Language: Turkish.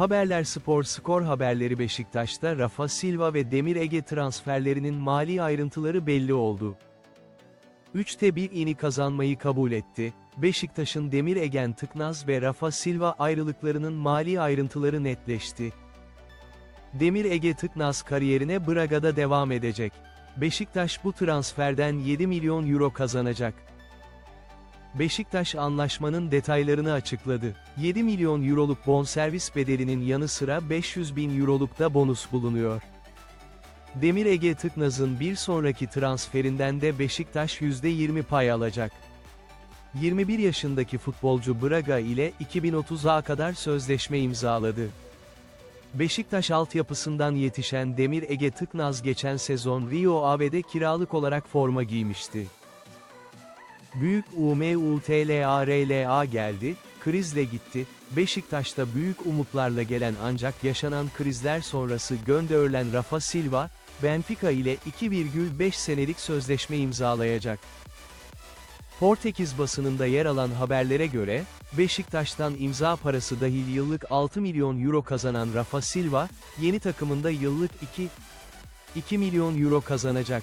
Haberler Spor skor haberleri Beşiktaş'ta Rafa Silva ve Demir Ege transferlerinin mali ayrıntıları belli oldu. 3'te 1 ini kazanmayı kabul etti. Beşiktaş'ın Demir Egen Tıknaz ve Rafa Silva ayrılıklarının mali ayrıntıları netleşti. Demir Ege Tıknaz kariyerine Braga'da devam edecek. Beşiktaş bu transferden 7 milyon euro kazanacak. Beşiktaş anlaşmanın detaylarını açıkladı. 7 milyon euroluk bonservis bedelinin yanı sıra 500 bin euroluk da bonus bulunuyor. Demir Ege Tıknaz'ın bir sonraki transferinden de Beşiktaş %20 pay alacak. 21 yaşındaki futbolcu Braga ile 2030'a kadar sözleşme imzaladı. Beşiktaş altyapısından yetişen Demir Ege Tıknaz geçen sezon Rio Ave'de kiralık olarak forma giymişti. Büyük UMUTLARLA geldi, krizle gitti, Beşiktaş'ta büyük umutlarla gelen ancak yaşanan krizler sonrası gönderilen Rafa Silva, Benfica ile 2,5 senelik sözleşme imzalayacak. Portekiz basınında yer alan haberlere göre, Beşiktaş'tan imza parası dahil yıllık 6 milyon euro kazanan Rafa Silva, yeni takımında yıllık 2, 2 milyon euro kazanacak.